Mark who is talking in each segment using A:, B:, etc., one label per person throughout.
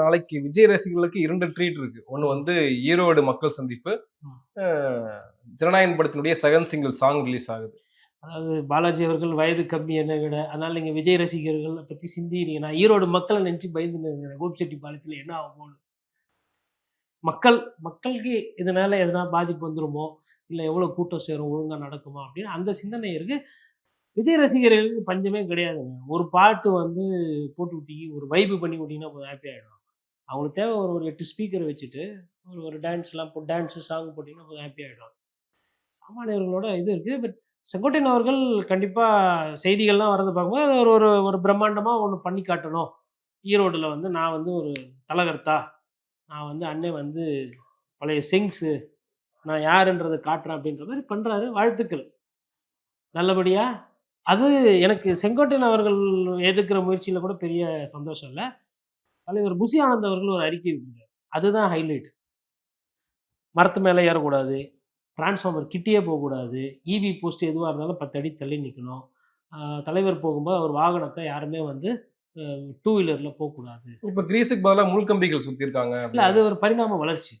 A: நாளைக்கு விஜய் ரசிகர்களுக்கு இரண்டு ட்ரீட் இருக்கு. ஒன்று வந்து ஈரோடு மக்கள் சந்திப்பு. ஜனநாயகன் படத்தினுடைய செகண்ட் சிங்கிள் சாங் ரிலீஸ் ஆகுது.
B: அதாவது பாலாஜி அவர்கள் வயது கம்மி என்ன விட அதனால நீங்க விஜய் ரசிகர்கள் பத்தி சிந்திக்கிறீங்க. நான் ஈரோடு மக்களை நினைச்சு பயந்து கோபிச்செட்டி பாலத்தில் என்ன ஆகும் போகுது? மக்கள் மக்களுக்கு இதனால எதனா பாதிப்பு வந்துருமோ இல்லை எவ்வளோ கூட்டம் சேரும் ஒழுங்கா நடக்குமா அப்படின்னு அந்த சிந்தனை இருக்கு. விஜய் ரசிகர்களுக்கு பஞ்சமே கிடையாதுங்க. ஒரு பாட்டு வந்து போட்டு விட்டி ஒரு வைப்பு பண்ணி விட்டிங்கன்னா போதும் ஹாப்பி ஆகிடும் அவங்களுக்கு தேவை ஒரு ஒரு எட்டு ஸ்பீக்கர் வச்சுட்டு ஒரு ஒரு டான்ஸ்லாம் போ டான்ஸு சாங் போட்டிங்கன்னா ஹாப்பி ஆகிடும் சாமானியர்களோட இது இருக்குது பட் செங்கோட்டையன் அவர்கள் கண்டிப்பாக செய்திகள்லாம் வரதை பார்க்கும்போது அது ஒரு ஒரு ஒரு பிரம்மாண்டமாக ஒன்று பண்ணி காட்டணும். ஈரோடில் வந்து நான் வந்து ஒரு தலகர்த்தா நான் வந்து அண்ணன் வந்து பழைய சிங்ஸு நான் யாருன்றதை காட்டுறேன் அப்படின்ற மாதிரி பண்ணுறாரு வாழ்த்துக்கள். நல்லபடியாக அது எனக்கு செங்கோட்டையன் அவர்கள் எடுக்கிற முயற்சியில் கூட பெரிய சந்தோஷம் இல்லை. தலைவர் புசி ஆனந்த் அவர்கள் ஒரு அறிக்கை விட்டார் அதுதான் ஹைலைட் மரத்து மேலே ஏறக்கூடாது டிரான்ஸ்ஃபார்மர் கிட்டேயே போகக்கூடாது இபி போஸ்ட் எதுவாக இருந்தாலும் பத்து அடி தள்ளி நிற்கணும் தலைவர் போகும்போது அவர் வாகனத்தை யாருமே வந்து டூ வீலரில் போகக்கூடாது.
A: இப்போ கிரீஸுக்கு பதிலாக முள்கம்பிகள் சுத்திருக்காங்க
B: இல்லை அது ஒரு பரிணாம வளர்ச்சி.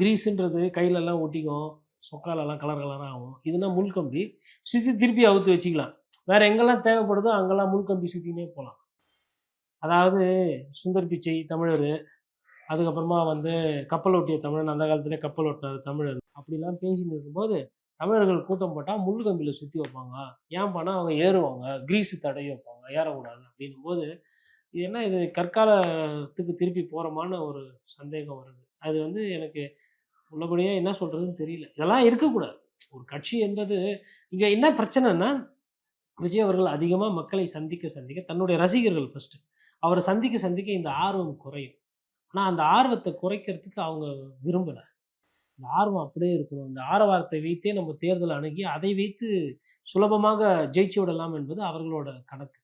B: கிரீஸுன்றது கையிலெல்லாம் ஒட்டிக்கும் சொக்காலெல்லாம் கலர் கலராக ஆகும். இதுனா முள்கம்பி. சுற்றி திருப்பி அவுத்து வச்சுக்கலாம். வேற எங்கெல்லாம் தேவைப்படுதோ அங்கெல்லாம் முள்கம்பி சுற்றினே போகலாம். அதாவது சுந்தர் பிச்சை தமிழர். அதுக்கப்புறமா வந்து கப்பல் ஓட்டிய தமிழன் அந்த காலத்துலேயே கப்பல் ஓட்டினார் தமிழர். அப்படிலாம் பேசிட்டு இருக்கும்போது தமிழர்கள் கூட்டம் போட்டால் முள்கம்பியில் சுற்றி வைப்பாங்க. ஏன் பண்ணால் அவங்க ஏறுவாங்க. கிரீஸு தடவி வைப்பாங்க. ஏறக்கூடாது அப்படின்னும் போது இது என்ன இது கற்காலத்துக்கு திருப்பி போகிறோமான ஒரு சந்தேகம் வருது. அது வந்து எனக்கு உள்ளபடியாக என்ன சொல்கிறதுன்னு தெரியல. இதெல்லாம் இருக்கக்கூடாது. ஒரு கட்சி என்பது இங்கே என்ன பிரச்சனைன்னா விஜய் அவர்கள் அதிகமாக மக்களை சந்திக்க சந்திக்க தன்னுடைய ரசிகர்கள் ஃபஸ்ட்டு அவரை சந்திக்க சந்திக்க இந்த ஆர்வம் குறையும். ஆனால் அந்த ஆர்வத்தை குறைக்கிறதுக்கு அவங்க விரும்பலை. இந்த ஆர்வம் அப்படியே இருக்கணும். இந்த ஆரவாரத்தை வைத்தே நம்ம தேர்தல் அணுகி அதை வைத்து சுலபமாக ஜெயிச்சு விடலாம் என்பது அவர்களோட கணக்கு.